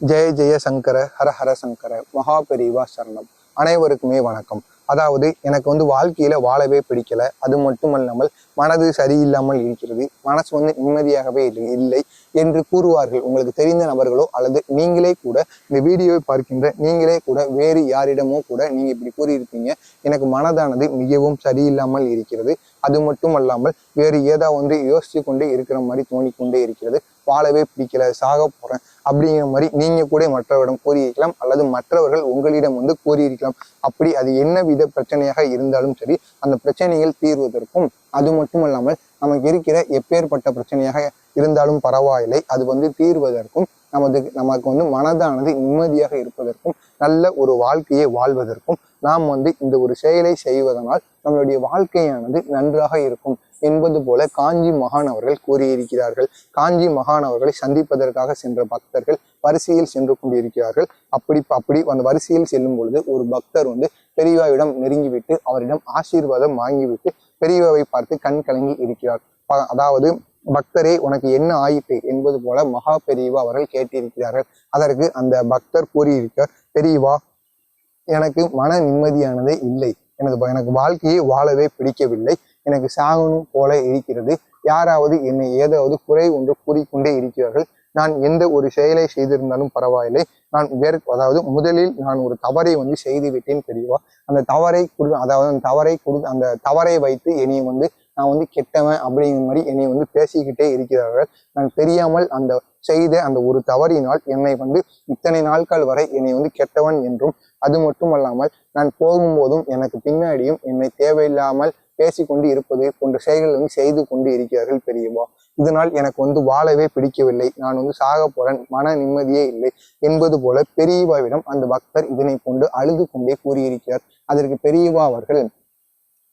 ஜெய ஜெய சங்கர ஹர ஹர சங்கர மகா பெரிவா சரணம். அனைவருக்குமே வணக்கம். அதாவது எனக்கு வந்து வாழ்க்கையில வாழவே பிடிக்கல. அது மட்டுமல்லாமல் மனது சரியில்லாமல் இருக்கிறது. மனசு வந்து நிம்மதியாகவே இல்லை இல்லை. என்று கூறுவார்கள். உங்களுக்கு தெரிந்த நபர்களோ அல்லது நீங்களே கூட இந்த வீடியோவை பார்க்கின்ற நீங்களே கூட வேறு யாரிடமோ கூட நீங்க இப்படி கூறியிருப்பீங்க. எனக்கு மனதானது மிகவும் சரியில்லாமல் இருக்கிறது. அது மட்டும் அல்லாமல் வேறு ஏதாவது ஒன்று யோசித்து கொண்டே இருக்கிற மாதிரி தோணிக்கொண்டே இருக்கிறது. வாழவே பிடிக்கல சாக போறேன் அப்படிங்கிற மாதிரி நீங்க கூட மற்றவரிடம் கூறியிருக்கலாம் அல்லது மற்றவர்கள் உங்களிடம் வந்து கூறியிருக்கலாம். அப்படி அது என்ன வித பிரச்சனையாக இருந்தாலும் சரி அந்த பிரச்சனைகள் தீர்வதற்கும் அது மட்டும் இல்லாமல் நமக்கு இருக்கிற எப்பேற்பட்ட பிரச்சனையாக இருந்தாலும் பரவாயில்லை. அது வந்து தீர்வதற்கும் நமது நமக்கு வந்து மனதானது நிம்மதியாக இருப்பதற்கும் நல்ல ஒரு வாழ்க்கையை வாழ்வதற்கும் நாம் வந்து இந்த ஒரு செயலை செய்வதனால் நம்மளுடைய வாழ்க்கையானது நன்றாக இருக்கும் என்பது போல காஞ்சி மகான் அவர்கள் கூறியிருக்கிறார்கள். காஞ்சி மகான் அவர்களை சந்திப்பதற்காக சென்ற பக்தர்கள் வரிசையில் சென்று கொண்டிருக்கிறார்கள். அப்படி அப்படி அந்த வரிசையில் செல்லும் பொழுது ஒரு பக்தர் வந்து பெரியவாவிடம் நெருங்கிவிட்டு அவரிடம் ஆசீர்வாதம் வாங்கிவிட்டு பெரியவாவை பார்த்து கண் கலங்கி இருக்கிறார். அதாவது பக்தரே உனக்கு என்ன ஆயிற்று என்பது போல மகா பெரியவா அவர்கள் கேட்டிருக்கிறார்கள். அதற்கு அந்த பக்தர் கூறியிருக்கார் பெரியவா எனக்கு மன நிம்மதியானதே இல்லை. எனது எனக்கு வாழ்க்கையை வாழவே பிடிக்கவில்லை. எனக்கு சாகணும் போல இருக்கிறது. யாராவது என்னை ஏதாவது குறை ஒன்று கூறிக்கொண்டே இருக்கிறார்கள். நான் எந்த ஒரு செயலை செய்திருந்தாலும் பரவாயில்லை. நான் வேறு அதாவது முதலில் நான் ஒரு தவறை வந்து செய்து விட்டேன் அந்த தவறை கொடு அதாவது அந்த தவறை கொடு அந்த தவறை வைத்து என்னை வந்து நான் வந்து கெட்டவன் அப்படிங்கிற மாதிரி என்னை வந்து பேசிக்கிட்டே இருக்கிறார்கள். நான் தெரியாமல் அந்த செய்த அந்த ஒரு தவறினால் என்னை வந்து இத்தனை நாட்கள் வரை என்னை வந்து கெட்டவன் என்றும் அது மட்டுமல்லாமல் நான் போகும்போதும் எனக்கு பின்னாடியும் என்னை தேவையில்லாமல் பேசிக்கொண்டு இருப்பது போன்ற செயல்கள் வந்து செய்து கொண்டு இருக்கிறார்கள் பெரியவா. இதனால் எனக்கு வந்து வாழவே பிடிக்கவில்லை. நான் வந்து சாக போறேன் மன நிம்மதியே இல்லை என்பது போல பெரியவாவிடம் அந்த பக்தர் இதனை கொண்டு அழுது கொண்டே கூறியிருக்கிறார். அதற்கு பெரியவா அவர்கள்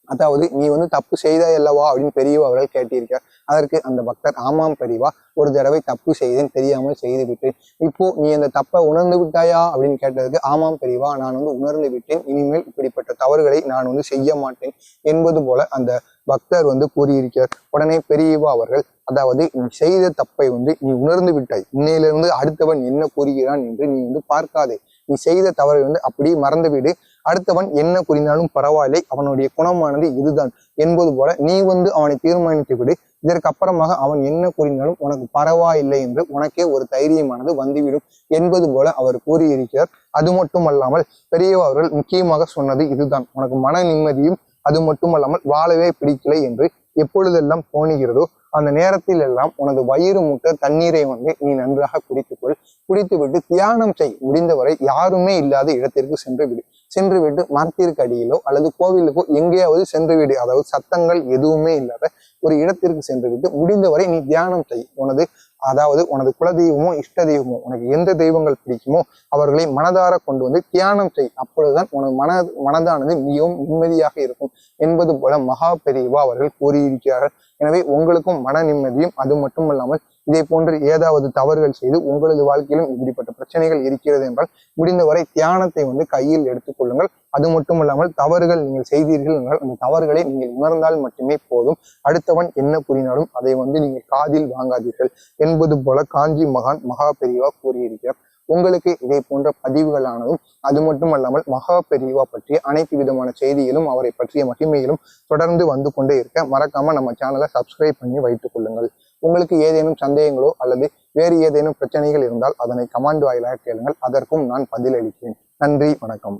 அதாவது நீ வந்து தப்பு செய்தாய் அல்லவா? அப்படின்னு பெரியவா அவர்கள் கேட்டிருக்கிறார். அதற்கு அந்த பக்தர் ஆமாம் பெரியவா ஒரு தடவை தப்பு செய்தேன் தெரியாமல் செய்து விட்டேன். இப்போ நீ அந்த தப்பை உணர்ந்து விட்டாயா? அப்படின்னு கேட்டதுக்கு ஆமாம் பெரியவா நான் வந்து உணர்ந்து விட்டேன். இனிமேல் இப்படிப்பட்ட தவறுகளை நான் வந்து செய்ய மாட்டேன். என்பது போல அந்த பக்தர் வந்து கூறியிருக்கிறார். உடனே பெரியவா அவர்கள் அதாவது நீ செய்த தப்பை வந்து நீ உணர்ந்து விட்டாய். இன்னையிலிருந்து அடுத்தவன் என்ன கூறுகிறான் என்று நீ வந்து பார்க்காதே. நீ செய்த தவறை வந்து அப்படியே மறந்துவிடு. அடுத்தவன் என்ன புரிந்தாலும் பரவாயில்லை அவனுடைய குணமானது இதுதான் என்பது போல நீ வந்து அவனை தீர்மானித்து விடு. இதற்கு அப்புறமாக அவன் என்ன கூறினாலும் உனக்கு பரவாயில்லை என்று உனக்கே ஒரு தைரியமானது வந்துவிடும் என்பது போல அவர் கூறியிருக்கிறார். அது மட்டுமல்லாமல் பெரியவா அவர்கள் முக்கியமாக சொன்னது இதுதான். உனக்கு மன நிம்மதியும் அது மட்டுமல்லாமல் வாழவே பிடிக்கலை என்று எப்பொழுதெல்லாம் தோணுகிறதோ அந்த நேரத்தில் எல்லாம் உனது வயிறு முட்ட தண்ணீரை வந்து நீ நன்றாக குடித்துக்கொள். குடித்துவிட்டு தியானம் செய். முடிந்தவரை யாருமே இல்லாத இடத்திற்கு சென்று விடு. சென்று விட்டு மரத்திற்கு அடியிலோ அல்லது கோவிலுக்கோ எங்கேயாவது சென்று விடு. அதாவது சத்தங்கள் எதுவுமே இல்லாத ஒரு இடத்திற்கு சென்று விட்டு முடிந்தவரை நீ தியானம் செய். உனது அதாவது உனது குலதெய்வமோ இஷ்ட தெய்வமோ உனக்கு எந்த தெய்வங்கள் பிடிக்குமோ அவர்களை மனதார கொண்டு வந்து தியானம் செய். அப்பொழுதுதான் உனது மன மனதானது மிகவும் நிம்மதியாக இருக்கும் என்பது போல மகா பெரியவா அவர்கள் கூறியிருக்கிறார்கள். எனவே உங்களுக்கும் மன நிம்மதியும் அது மட்டுமல்லாமல் இதே போன்று ஏதாவது தவறுகள் செய்து உங்களது வாழ்க்கையிலும் இப்படிப்பட்ட பிரச்சனைகள் இருக்கிறது என்றால் முடிந்தவரை தியானத்தை வந்து கையில் எடுத்துக்கொள்ளுங்கள் அது மட்டுமல்லாமல் தவறுகள் நீங்கள் செய்தீர்கள் என்றால் அந்த தவறுகளை நீங்கள் உணர்ந்தால் மட்டுமே போதும். அடுத்தவன் என்ன புரிந்தாலும் அதை வந்து நீங்கள் காதில் வாங்காதீர்கள். என்பது போல காஞ்சி மகான் மகா பெரியவா கூறியிருக்கிறார். உங்களுக்கு இதை போன்ற பதிவுகளானதும் அது மட்டுமல்லாமல் மகா பெரியவா பற்றிய அனைத்து விதமான செய்திகளும் அவரை பற்றிய மகிமையிலும் தொடர்ந்து வந்து கொண்டே இருக்க மறக்காம நம்ம சேனலை சப்ஸ்கிரைப் பண்ணி வைத்துக் கொள்ளுங்கள். உங்களுக்கு ஏதேனும் சந்தேகங்களோ அல்லது வேறு ஏதேனும் பிரச்சனைகள் இருந்தால் அதனை கமாண்ட் வாயிலாக கேளுங்கள். அதற்கும் நான் பதிலளிக்கிறேன். நன்றி வணக்கம்.